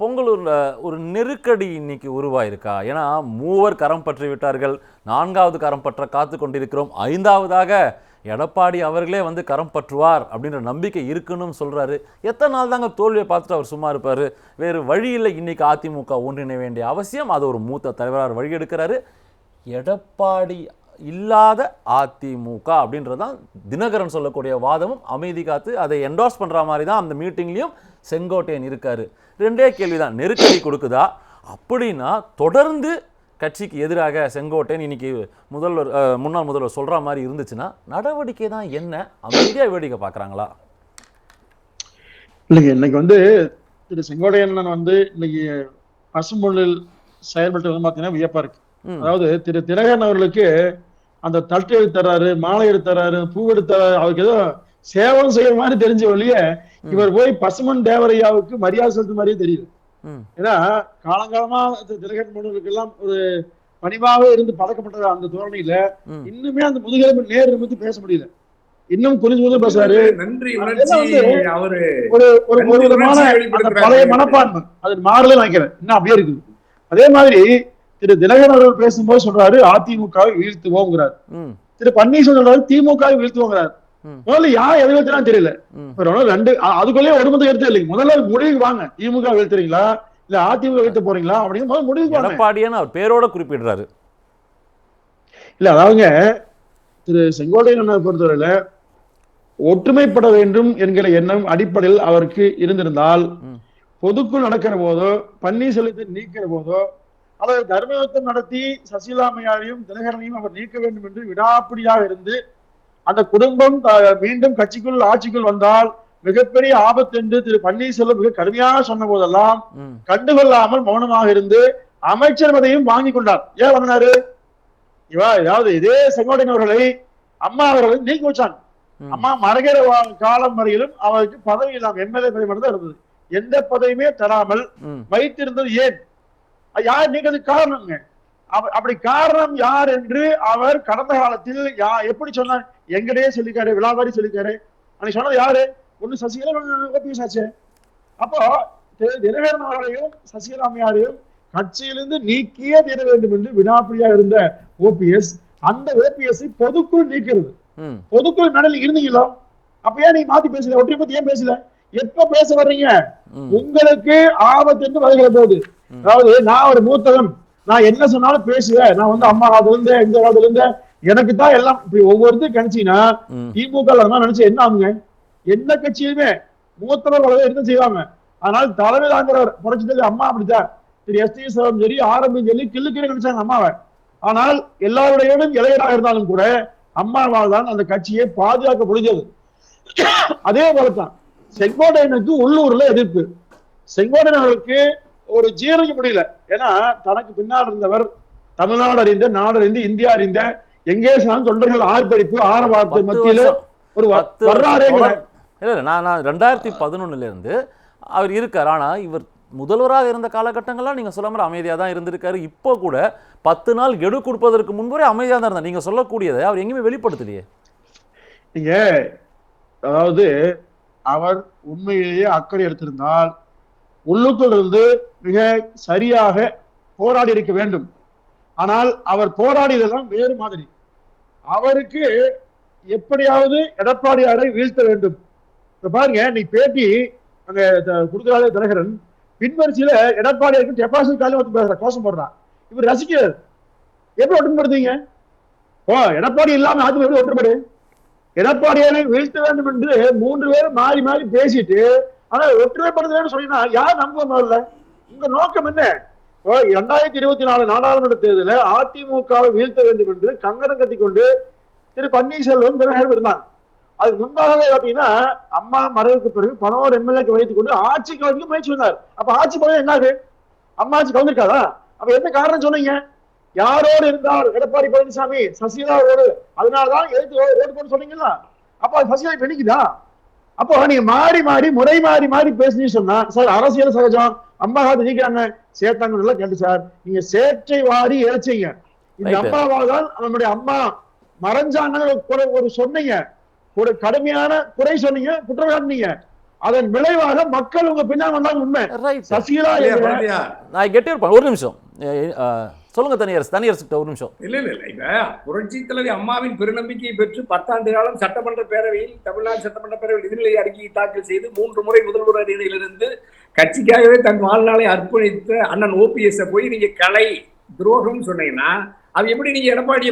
பொங்கலூரில் ஒரு நெருக்கடி இன்னைக்கு உருவாயிருக்கா? ஏன்னா மூவர் கரம் பற்றி விட்டார்கள் நான்காவது கரம் பற்ற காத்து கொண்டிருக்கிறோம் ஐந்தாவதாக எடப்பாடி அவர்களே வந்து கரம் பற்றுவார் அப்படின்ற நம்பிக்கை இருக்குன்னு சொல்கிறாரு எத்தனை நாள் தாங்க தோல்வியை பார்த்துட்டு அவர் சும்மா இருப்பார்? வேறு வழி இல்லை அதிமுக ஒன்றிணை வேண்டிய அவசியம் அது ஒரு மூத்த தலைவரார் வழி எடுக்கிறாரு. எடப்பாடி இல்லாத அதிமுக அப்படின்றது தான் தினகரன் சொல்லக்கூடிய வாதமும் அமைதி காத்து அதை என்டார்ஸ் பண்ற மாதிரி தான் அந்த மீட்டிங்லயும் செங்கோட்டையன் இருக்காரு. ரெண்டே கேள்விதான் நெருக்கடி கொடுக்குதா? அப்படின்னா தொடர்ந்து கட்சிக்கு எதிராக செங்கோட்டையன் இன்னைக்கு முதல்வர் முன்னாள் முதல்வர் சொல்ற மாதிரி இருந்துச்சுன்னா நடவடிக்கை தான் என்ன? அமைதியா வேடிக்கை பார்க்கறாங்களா? இல்லைங்க இன்னைக்கு வந்து திரு செங்கோட்டையன் வந்து இன்னைக்கு பசும்பொழில் செயல்பட்டு வந்து பாத்தீங்கன்னா வியப்பா இருக்கு. அதாவது திரு தினகரன் அவர்களுக்கு அந்த தட்டு எடுத்து தர்றாரு மாலை எடுத்து தர்றாரு பூ எடுத்து தர்றாரு அவருக்கு ஏதோ சேவம் செய்யற மாதிரி தெரிஞ்ச வழிய இவர் போய் பசுமன் தேவரையாவுக்கு மரியாதை செலுத்த மாதிரியே தெரியுது. ஏன்னா காலங்காலமா திரு தினகரன் மன்னருக்கு எல்லாம் ஒரு பணிவாவே இருந்து பழக்கப்பட்ட அந்த தோரணையில. இன்னுமே அந்த முதுகெலும்பு நேர் நிமிர்ந்து பேச முடியல. இன்னும் குறிஞ்சு கொஞ்சம் பேசுறாரு. நன்றி அதெல்லாம் உணர்ச்சி வந்து- அவரு ஒரு ஒரு ஒரு விதமான அந்த. பழைய மனப்பான்மை அது மாறல நினைக்கிறேன். இன்னும் அப்படியே இருக்குது. அதே மாதிரி திரு தினகரன் அவர்கள் பேசும்போது சொல்றாரு அதிமுகவை வீழ்த்துவோங்கிறார். திரு பன்னீர்செல்வம் சொல்றாரு திமுகவை வீழ்த்துவோங்கிறார். முதல்ல யார் எதை வீழ்த்தினா தெரியல. ரெண்டு அ- அதுக்குள்ளேயே ஒருமந்த கருத்து இல்லைங்க. முதல்ல முடிவுக்கு வாங்க. திமுக வீழ்த்துறீங்களா? இல்ல அதிமுக வீழ்த்த போறீங்களா? அப்படின்னு முதல்ல முடிவுக்கு வாங்க. எடப்பாடியான்னு அவர் பேரோட குறிப்பிடுறாரு. இல்ல அதாவதுங்க திரு செங்கோட்டையன் பொறுத்தவரையில ஒற்றுமைப்பட வேண்டும் என்கிற எண்ணம் அடிப்படையில் அவருக்கு இருந்திருந்தால். பொதுக்குள் நடக்கிற போதோ பன்னீர்செல்வத்தை நீக்கிற போதோ அல்லது தர்மயுத்தம் நடத்தி சசிகலாமையாரையும் தினகரனையும் அவர் நீக்க வேண்டும் என்று விடாப்பிடியாக இருந்து அந்த குடும்பம் மீண்டும் கட்சிக்குள் ஆட்சிக்குள் வந்தால் மிகப்பெரிய ஆபத்து என்று திரு பன்னீர்செல்வம் மிக கடுமையாக சொன்ன போதெல்லாம் கண்டுகொள்ளாமல் மௌனமாக இருந்து அமைச்சர் பதவியும் வாங்கி கொண்டார். ஏன் வாங்கினாரு? இவா அதாவது இதே செங்கோட்டையன் அவர்களை அம்மா அவர்களை நீக்கி வச்சாங்க. ம். அம்மா மறைகிற வா- காலம் வரையிலும் அவருக்கு பதவி இல்லாம எம்எல்ஏ பதவி மட்டும் தான் இருந்தது. எந்த பதவியுமே தராமல் வைத்திருந்தது ஏன்? யார் நீக்கிறதுக்கு காரணம்ங்க அப்ப- அப்படி காரணம் யார் என்று அவர் கடந்த காலத்தில் யா எப்படி சொன்னார்? எங்கடையே சொல்லிக்காரு விழாவாரி சொல்லிக்காரு. அன்னைக்கு சொன்னது யாரு? ஒண்ணு சசிகலா ஓபிஎஸ் ஆச்சு அப்போ திரு தினகரன் அவர்களையும் சசிகலா அம்மையாரையும் கட்சியிலிருந்து நீக்கியே தீர வேண்டும் என்று வினாப்பிடியா இருந்த ஓபிஎஸ் அந்த ஓபிஎஸ் பொதுக்குள் நீக்கிறது. பொதுக்குள் மேடல் இருந்தீங்களோ? அப்ப ஏன் நீங்க மாத்தி பேசல? ஒற்றை பத்தி ஏன் பேசல? எப்ப பேச வர்றீங்க? உங்களுக்கு ஆபத்து என்று வருகிற போது. அதாவது நான் ஒரு மூத்தவன். நான் என்ன சொன்னாலும் பேசுவேன். நான் வந்து அம்மா காலத்துல இருந்து எங்க காலத்துல இருந்து எனக்கு தான் எல்லாம் இப்படி ஒவ்வொருத்தரும் கணிச்சீங்கன்னா திமுக நினைச்சு என்ன ஆகுங்க? எந்த கட்சியுமே மூத்தவர் வளர என்ன செய்வாங்க. ஆனால் தலைமை தாங்கிறவர் புரட்சி அம்மா அப்படித்தான். திரு எஸ். டி. சரி ஆரம்பம் சொல்லி கிள்ளுக்கிற நினைச்சாங்க அம்மாவை. ஆனால் எல்லாருடையும் இளையராக இருந்தாலும் கூட அம்மாவால் தான் அந்த கட்சியை பாதுகாக்க முடிஞ்சது. அதே போலத்தான். செங்கோட்டையனுக்கு உள்ளூர்ல எதிர்ப்பு. செங்கோட்டையன் அவர்களுக்கு ஒரு ஜீரணிக்க முடியல. ஏன்னா தனக்கு பின்னால் இருந்தவர் தமிழ்நாடு அறிந்த நாடு அறிந்து இந்தியா அறிந்த எங்கே சொன்னாலும் தொண்டர்கள் ஆர்ப்பரிப்பு ஆரவாரத்து மத்தியில ஒரு வ- பத்து வர்றாரேங்கிற வருஷம் இல்லை. நான் நான் ரெண்டாயிரத்தி பதினொன்னுல இருந்து அவர் இருக்கார். ஆனா இவர் முதல்வராக இருந்த காலகட்டங்கள்லாம் நீங்க சொல்ல மாதிரி அமைதியா தான் இருந்திருக்காரு. இப்போ கூட பத்து நாள் கெடு கொடுப்பதற்கு முன்பே அமைதியா தான் இருந்தார். நீங்க சொல்லக்கூடியதை அவர் எங்கேயுமே வெளிப்படுத்தலையே. நீங்க அதாவது அவர் உண்மையிலேயே அக்கறை எடுத்திருந்தால் உள்ளுக்குள் இருந்து மிக சரியாக போராடி இருக்க வேண்டும். ஆனால் அவர் போராடியதெல்லாம் வேறு மாதிரி. அவருக்கு எப்படியாவது எடப்பாடியாரை வீழ்த்த வேண்டும். இப்ப பாருங்க நீ பேட்டி அங்க த- தினகரன். பின்வரிசையில எடப்பாடியாருக்கு டெபாசிட் காலையில் வந்து பேசுற கோஷம் போடுறான். இவர் ரசிக்கிறார் எப்படி ஒட்டுப்படுத்தீங்க ஓ எடப்பாடி இல்லாம அது எப்படி ஒற்றுப்படு எடப்பாடியாரை வீழ்த்த வேண்டும் என்று மூன்று பேரும் மாறி மாறி பேசிட்டு ஆனா ஒற்றுமைப்படுத்துறேன்னு சொன்னீங்கன்னா யார் நம்ப முதல்ல உங்க நோக்கம் என்ன? இரண்டாயிரத்தி இருபத்தி நாலு நாடாளுமன்ற தேர்தலில் அதிமுகவை வீழ்த்த வேண்டும் என்று கங்கணம் கட்டிக்கொண்டு திரு பன்னீர்செல்வம் தினகரன் இருந்தாங்க அதுக்கு முன்பாகவே பாத்தீங்கன்னா அம்மா மறைவுக்கு பிறகு பதினோரு எம்எல்ஏக்கு வைத்துக் கொண்டு ஆட்சிக்கு வரைக்கும் முயற்சி வந்தார் அப்ப ஆட்சி போய் என்னாது? அம்மா ஆட்சி கலந்துருக்காதா அப்ப என்ன காரணம் சொன்னீங்க? யாரோடு இருந்தார் எடப்பாடி பழனிசாமி சசிகலாவோடு அதனாலதான் எதிர்த்து ஓட்டு போட்டு சொன்னீங்களா அப்ப சசிகலா இப்ப நிக்குதா அப்போ நீங்க மாறி மாறி முறை மாறி மாறி பேசுனீங்க சொன்னா சார் அரசியல் சகஜம். அம்மா காத்து நீக்கிறாங்க சேர்த்தாங்க நல்லா கேட்டு சார். நீங்க சேற்றை வாரி இறைச்சீங்க இந்த Right. அம்மாவால் தான் நம்முடைய அம்மா மறைஞ்சாங்க ஒரு ஒரு சொன்னீங்க. ஒரு கடுமையான குறை சொன்னீங்க குற்றம் காட்டினீங்க அதன் விளைவாக மக்கள் உங்க பின்னாடி வந்தாங்க உண்மை. சசிகலா? நான் கெட்டி இருப்பேன் ஒரு நிமிஷம். சொல்லுங்க தனியரசு தனியரசு ஒரு நிமிஷம். இல்ல இல்ல இல்ல. இப்ப புரட்சி தலைவி அம்மாவின் பெருநம்பிக்கையை பெற்று பத்தாண்டு காலம் சட்டமன்ற பேரவையில் தமிழ்நாடு சட்டமன்ற பேரவையில் நிதிநிலை அறிக்கையை தாக்கல் செய்து மூன்று முறை முதல்வர் அணியிலிருந்து கட்சிக்காகவே தன் வாழ்நாளை அர்ப்பணித்த அண்ணன் ஓபிஎஸ் போய் நீங்க கலை துரோகம் சொன்னீங்கன்னா அது எப்படி நீங்க எடப்பாடி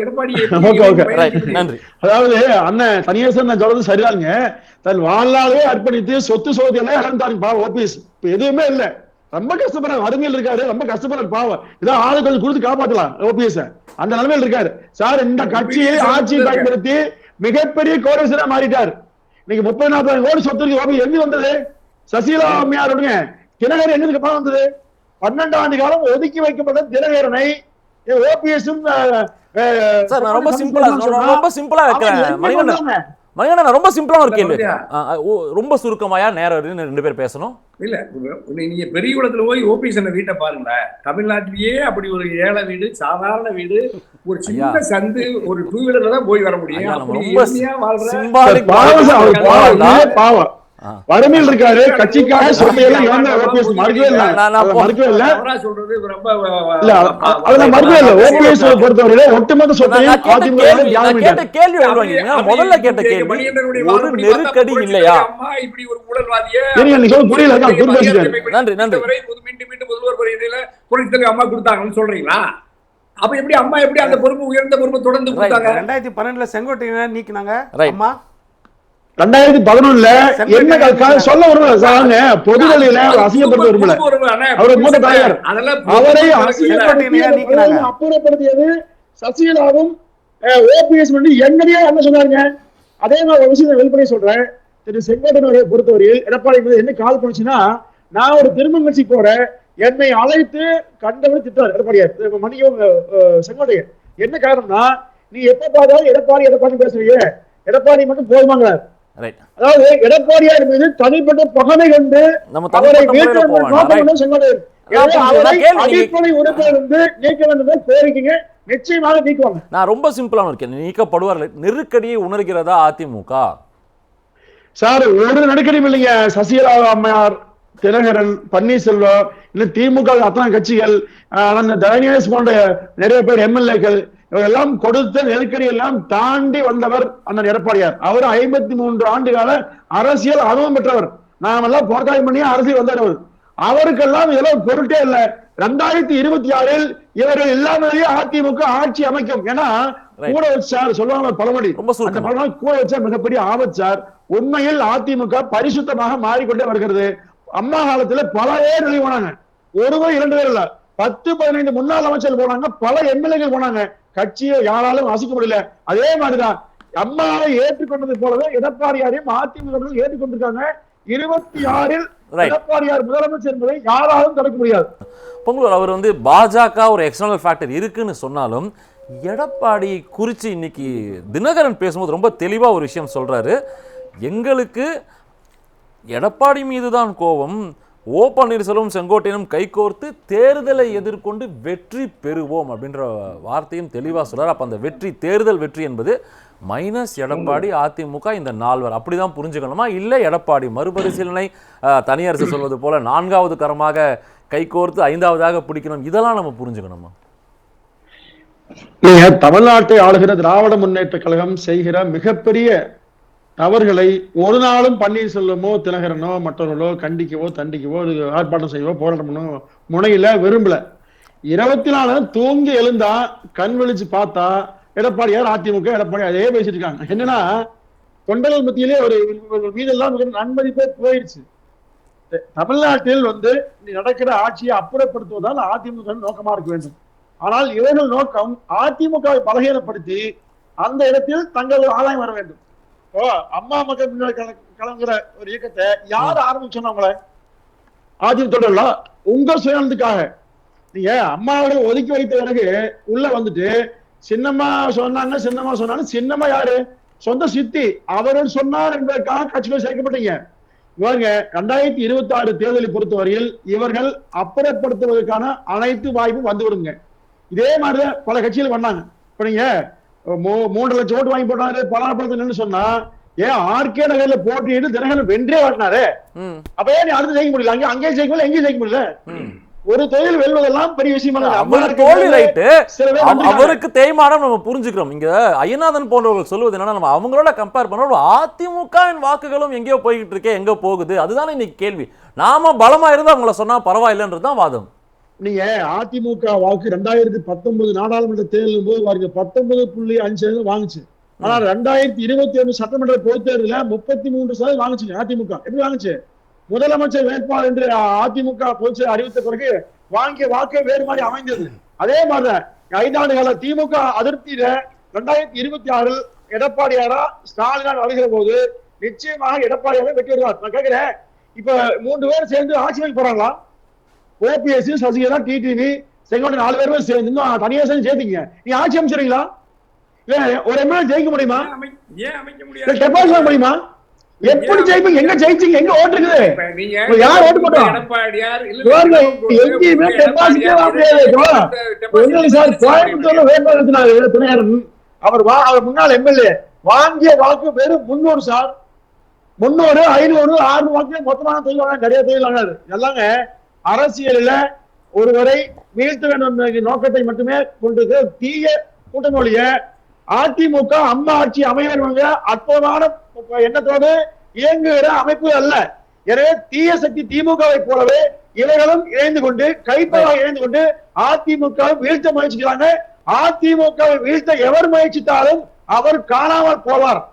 எடப்பாடி நன்றி. அதாவது அண்ணன் தனியரசன் நான் சொல்றது சரிதாங்க தன் வாழ்நாளே அர்ப்பணித்து சொத்து சோதி எல்லாம் இழந்தாங்க பாவம் ஓபிஎஸ் இப்ப எதுவுமே இல்ல. ரொம்ப கஷ்டப்படுறாரு. வறுமையில் இருக்காரு. ரொம்ப கஷ்டப்படுறாரு. பாவம். இதான் ஆளு கொஞ்சம் கொடுத்து காப்பாத்தலாம். ஓபிஎஸ் அந்த நிலைமையில் இருக்காரு. சார் இந்த கட்சியை ஆட்சியை பயன்படுத்தி மிகப்பெரிய கோடீஸ்வரா மாறிட்டார். இன்னைக்கு முப்பது நாற்பது கோடி சொத்து இருக்கு. ஓபி எங்க வந்தது? சசிகலா அம்மையாருடைய தினகரன் எங்க பணம் வந்தது? பன்னெண்டு ஆண்டு காலம் ஒதுக்கி வைக்கப்பட்ட தினகரனை ஓபிஎஸும் சார் நான் ரொம்ப சிம்பிளா ரொம்ப சிம்பிளா வைக்கிறேன் மணிகண்டன். மணிகண்டன் நான் ரொம்ப ஒரு கேள்வி. ஆ, ஓ, ரொம்ப சுருக்கமாயா நேரம் ரெண்டு பேர் பேசணும். இல்ல நீங்க பெரிய குளத்துல போய் ஓபிஎஸ் வீட்டை பாருங்களேன் தமிழ்நாட்டிலேயே அப்படி ஒரு ஏழை வீடு சாதாரண வீடு ஒரு சின்ன சந்து ஒரு டூ வீலர்ல தான் போய் வர முடியும். ரொம்ப பாவம். வறுமையில் இருக்காரு. கட்சிக்காக முதல்ல கேட்ட கேள்வி ஒரு நெருக்கடி இல்லையா? புரியல. நன்றி, நன்றி. மீண்டும் மீண்டும் முதல்வர் தலைவி அம்மா கொடுத்தாங்கன்னு சொல்றீங்களா? அப்ப எப்படி அம்மா எப்படி அந்த பொறுப்பு உயர்ந்த பொறுப்பு தொடர்ந்து. கொடுத்தாங்க? ரெண்டாயிரத்தி பன்னெண்டுல செங்கோட்டையனை நீக்கினாங்க. அம்மா. ரெண்டாயிரத்தி பதினொன்னுல என்ன சொல்ல விரும்பல. சாருங்க பொது வழியில அசிங்கப்படுத்த விரும்பல. புது பொறுப்பு, அண்ணே, அவர் மூத்த. அதெல்லாம் அவரை நீக்கினாங்க. அப்புறப்படுத்தியது சசிகலாவும் ஓபிஎஸ் வந்து என்னையே என்ன சொன்னாருங்க? அதே மாதிரி ஒரு விஷயம் வெளிப்படையா சொல்றேன். திரு செங்கோட்டையனை பொறுத்தவரையில் எடப்பாடி என்ன கால் பண்ணுச்சுன்னா நான் ஒரு திருமண கட்சி போறேன் என்னை அழைத்து கண்டவன் திட்டார் எடப்பாடியார் மணியும் செங்கோட்டையன். என்ன காரணம்னா நீ எப்ப பார்த்தாலும் எடப்பாடி எடப்பாடி பேசுறீங்க. எடப்பாடி மட்டும் போதுமாங்கிறார். அதாவது எடப்பாடியார் மீது தனிப்பட்ட பகமை கண்டு நம்ம அவரை வீட்டில் கேள்வி- அடிப்படை உறுப்பிலிருந்து நீக்க வேண்டும் கோரிக்கைங்க. நிச்சயமாக நீக்குவாங்க. நான் ரொம்ப சிம்பிளான கேள்வி. நீக்கப்படுவார்கள் நெருக்கடியை உணர்கிறதா அதிமுக? சார் ஒரு நெருக்கடியும் இல்லைங்க. சசிகலா அம்மையார் தினகரன் பன்னீர்செல்வம் இன்னும் திமுக அத்தனை கட்சிகள் தனநிவேஸ் போன்ற நிறைய பேர் எம்எல்ஏக்கள் இவரெல்லாம் கொடுத்த நெருக்கடி எல்லாம் தாண்டி வந்தவர் அண்ணன் எடப்பாடியார். அவர் ஐம்பத்தி மூன்று ஆண்டு கால அரசியல் அனுபவம் பெற்றவர். நாமெல்லாம் போராட்டம் பண்ணி அரசியல் வந்தார் அவர். அவருக்கெல்லாம் இதெல்லாம் பொருட்டே இல்லை. ரெண்டாயிரத்தி இருபத்தி ஆறில் இவர்கள் இல்லாமலேயே அதிமுக ஆட்சி அமைக்கும். ஏன்னா. கூட வச்சார் சொல்லுவாங்க பழமொழி. அந்த. பழமொழி கூட வச்சா மிகப்பெரிய ஆபத்து சார். உண்மையில் அதிமுக பரிசுத்தமாக மாறிக்கொண்டே வருகிறது. அம்மா காலத்துல பல பேர் வெளியே போனாங்க. ஒருவர் இரண்டு பேர் இல்ல. பத்து பதினைந்து முன்னாள் அமைச்சர்கள் போனாங்க பல எம்எல்ஏக்கள் போனாங்க. கட்சியை யாராலும் அசைக்க முடியல. அதே மாதிரிதான் அம்மாவை ஏற்றுக்கொண்டது போலவே எடப்பாடியாரையும் அதிமுக ஏற்றுக்கொண்டிருக்காங்க. இருபத்தி ஆறில். எடப்பாடியார் முதலமைச்சர் என்பதை யாராலும் தடுக்க முடியாது. பொங்கலூர் அவர் வந்து பாஜக ஒரு எக்ஸ்டர்னல் ஃபேக்டர் இருக்குன்னு சொன்னாலும் எடப்பாடி குறித்து இன்னைக்கு தினகரன் பேசும்போது ரொம்ப தெளிவாக ஒரு விஷயம் சொல்றாரு. எங்களுக்கு எடப்பாடி மீது தான் கோபம் ஓ பன்னீர்செல்வம் செங்கோட்டையனும் கைகோர்த்து தேர்தலை எதிர்கொண்டு வெற்றி பெறுவோம் அப்படின்ற வார்த்தையும் தெளிவாக சொல்கிறார் அப்போ அந்த வெற்றி தேர்தல் வெற்றி என்பது மைனஸ் எடப்பாடி அதிமுக இந்த நால்வர். அப்படிதான் புரிஞ்சுக்கணுமா? இல்லை எடப்பாடி மறுபரிசீலனை தனியரசு சொல்வது போல நான்காவது கரமாக கைகோர்த்து ஐந்தாவதாக பிடிக்கணும். இதெல்லாம் நம்ம புரிஞ்சுக்கணுமா? தமிழ்நாட்டை ஆளுகிற திராவிட முன்னேற்ற கழகம் செய்கிற மிகப்பெரிய தவறுகளை ஒரு நாளும் பன்னீர்செல்வமோ தினகரனோ மற்றவர்களோ கண்டிக்கவோ தண்டிக்கவோ ஆர்ப்பாட்டம் செய்யவோ போராட்டம் பண்ணவோ முனையில விரும்பல. இருபத்தி நாலு தூங்கி எழுந்தா கண் விழிச்சு பார்த்தா எடப்பாடியார் அதிமுக எடப்பாடி அதே பேசிட்டு இருக்காங்க. என்னன்னா தொண்டர்கள் மத்தியிலே ஒரு ஒரு மீதெல்லாம் நன்மதிப்பே போயிடுச்சு. தமிழ்நாட்டில் வந்து நடக்கிற ஆட்சியை அப்புறப்படுத்துவதால் அதிமுக நோக்கமா இருக்க வேண்டும். ஆனால் இவர்கள் நோக்கம் அதிமுகவை பலகீனப்படுத்தி அந்த இடத்தில் தங்கள் ஆதாயம் வர வேண்டும். இப்போ அம்மா மக்கள் முன்னாடி கலங்குற ஒரு இயக்கத்தை யார் ஆரம்பிச்சோன்னா உங்களை அதிமுக தொடரலாம் உங்க சுயநலத்துக்காக. நீங்க அம்மாவோட ஒதுக்கி வைத்த பிறகு உள்ள வந்துட்டு சின்னம்மா சொன்னாங்க சின்னம்மா சொன்னாங்க சின்னம்மா யாரு? சொந்த சித்தி அவர்கள் சொன்னார் என்பதற்காக கட்சியில் சேர்க்கப்பட்டீங்க. இவங்க ரெண்டாயிரத்தி இருபத்தி ஆறு தேர்தலை பொறுத்தவரையில் இவர்கள் அப்புறப்படுத்துவதற்கான அனைத்து வாய்ப்பும் வந்து விடுங்க இதே மாதிரி பல கட்சிகள் பண்ணாங்க. இப்ப நீங்க மூன்று லட்சம் ஓட்டு வாங்கி போட்டாரு பலாப்பழத்தை நின்று சொன்னா ஏன் ஆர்கே நகர்ல போட்டியிட்டு தினகரன் வென்றே வாட்டினாரு அப்ப ஏன் நீ அடுத்து ஜெயிக்க முடியல? அங்கே அங்கேயும் ஜெயிக்க முடியல எங்கேயும் ஜெயிக்க முடியல? ஒரு தொழில் வெல்வதெல்லாம் பெரிய விஷயமா. அவருக்கு தேய்மானம் நம்ம புரிஞ்சுக்கிறோம். இங்க ஐயநாதன் போன்றவர்கள் சொல்வது என்னன்னா நம்ம அவங்களோட கம்பேர் பண்ணோம் அதிமுகவின் வாக்குகளும் எங்கேயோ போய்கிட்டு இருக்கே எங்க போகுது. அதுதானே இன்னைக்கு கேள்வி. நாம பலமா இருந்தா அவங்கள சொன்னா பரவாயில்லைன்றது தான் வாதம். நீங்க அதிமுக வாக்கு ரெண்டாயிரத்தி பத்தொன்பது நாடாளுமன்ற தேர்தலும் போது பாருங்க பத்தொன்பது புள்ளி அஞ்சு சதவீதம் வாங்குச்சு. ஆனா ரெண்டாயிரத்தி இருபத்தி ஒண்ணு சட்டமன்ற பொதுத் தேர்தல முப்பத்தி மூன்று சதவீதம் வாங்குச்சு அதிமுக. எப்படி வாங்குச்சு? முதலமைச்சர் வேட்பாளர் என்று அதிமுக பொதுச் செயலர் அறிவித்த பிறகு வாங்கிய வாக்கே வேறு மாதிரி அமைந்தது. அதே மாதிரிதான் ஐந்தாண்டு கால திமுக அதிருப்தியில ரெண்டாயிரத்தி இருபத்தி ஆறில் எடப்பாடியாரா ஸ்டாலினால் வருகிற போது நிச்சயமாக எடப்பாடியாரே வெற்றி வருவார் நான் கேட்கிறேன். இப்ப மூன்று பேர் சேர்ந்து ஆட்சி போறாங்களா? ஓபிஎஸ் சசிகலா டிடிவி செங்கோட்டை நாலு பேருமே சேர்ந்து இன்னும் தனியா சேர்ந்து சேர்த்தீங்க நீ ஆட்சி அமைச்சிருங்களா இல்ல ஒரு எம்எல்ஏ ஜெயிக்க முடியுமா? டெபாசிட் முடியுமா? எப்படி ஜெயிப்பீங்க? எங்க ஜெயிச்சீங்க? எங்க ஓட்டு இருக்குது? யார் ஓட்டு போட்டா? எங்கேயுமே டெபாசிட்டே வாங்க சார். கோயம்புத்தூர்ல வேட்பாளர் நிறுத்தினாரு துணையாரன் அவர் வா அவர் முன்னாள் எம்எல்ஏ. வாங்கிய வாக்கு வெறும் முன்னூறு சார். முன்னூறு ஐநூறு ஆறு வாக்கு மொத்தமான தொழில் வாங்க நிறைய தொழில் வாங்காது எல்லாங்க அரசியலில் ஒருவரை வீழ்த்த வேண்டும் நோக்கத்தை மட்டுமே கொண்டது தீய கூட்டமொழிய அதிமுக அம்மா ஆட்சி அமைய வேண்டும் அற்புதமான எண்ணத்தோடு இயங்குகிற அமைப்பு அல்ல. எனவே தீய சக்தி திமுகவை போலவே இவர்களும் இணைந்து கொண்டு கைப்படாக இணைந்து கொண்டு அதிமுக வீழ்த்த முயற்சிக்கிறாங்க. அதிமுக வீழ்த்த எவர் முயற்சித்தாலும் அவர் காணாமல் போவார்.